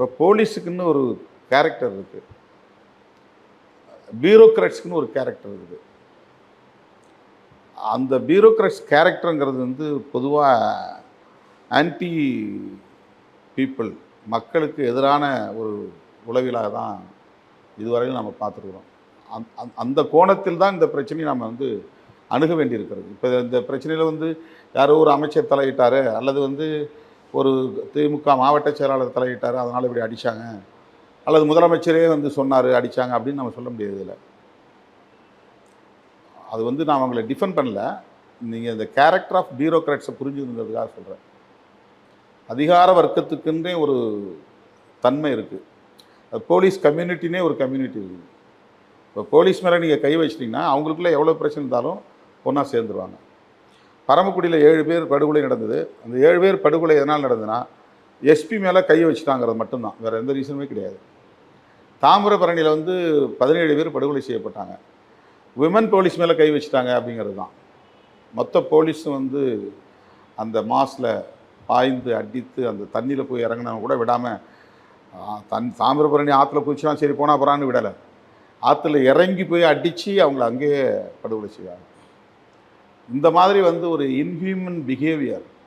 இப்போ போலீஸுக்குன்னு ஒரு கேரக்டர் இருக்குது பியூரோக்ராட்ஸ்க்குன்னு ஒரு கேரக்டர் இருக்குது அந்த பியூரோக்ராட்ஸ் கேரக்டருங்கிறது வந்து பொதுவாக ஆன்டி பீப்புள் மக்களுக்கு எதிரான ஒரு உளவிலாக தான் இதுவரையில் நம்ம பார்த்துருக்குறோம். அந் அந்த கோணத்தில் தான் இந்த பிரச்சனையை நம்ம வந்து அணுக வேண்டியிருக்கிறது. இப்போ இந்த பிரச்சனையில் வந்து யாரோ ஒரு அமைச்சர் தலையிட்டார் அல்லது வந்து ஒரு திமுக மாவட்ட செயலாளர் தலையிட்டார் அதனால் இப்படி அடித்தாங்க அல்லது முதலமைச்சரே வந்து சொன்னார் அடித்தாங்க அப்படின்னு நம்ம சொல்ல முடியாது இதில். அது வந்து நான் அவங்களை டிஃபெண்ட் பண்ணல. நீங்கள் இந்த கேரக்டர் ஆஃப் பியூரோக்ராட்ஸை புரிஞ்சுங்கிறதுக்காக சொல்கிறேன் அதிகார வர்க்கத்துக்குன்றே ஒரு தன்மை இருக்குது அது போலீஸ் கம்யூனிட்டினே ஒரு கம்யூனிட்டி இருக்குது இப்போ போலீஸ் மேலே நீங்கள் கை வச்சிட்டிங்கன்னா அவங்களுக்குள்ளே எவ்வளோ பிரச்சனை இருந்தாலும் ஒன்றா சேர்ந்துருவாங்க. பரமக்குடியில் ஏழு பேர் படுகொலை நடந்தது. அந்த ஏழு பேர் படுகொலை எதனால் நடந்ததுன்னா எஸ்பி மேலே கை வச்சுட்டாங்கிறது மட்டும்தான். வேறு எந்த ரீசனுமே கிடையாது. தாமிரபரணியில் வந்து பதினேழு பேர் படுகொலை செய்யப்பட்டாங்க. விமன் போலீஸ் மேலே கை வச்சுட்டாங்க அப்படிங்கிறது தான். மொத்த போலீஸும் வந்து அந்த மாஸில் பாய்ந்து அடித்து அந்த தண்ணியில் போய் இறங்கினவங்க கூட விடாமல் தன் தாமிரபரணி ஆற்றுல குதிச்சுனா சரி போனால் போகிறான்னு விடலை. ஆற்றுல இறங்கி போய் அடித்து அவங்கள அங்கேயே படுகொலை செய்வாங்க. இந்த மாதிரி வந்து ஒரு இன்ஹியூமன் பிஹேவியர்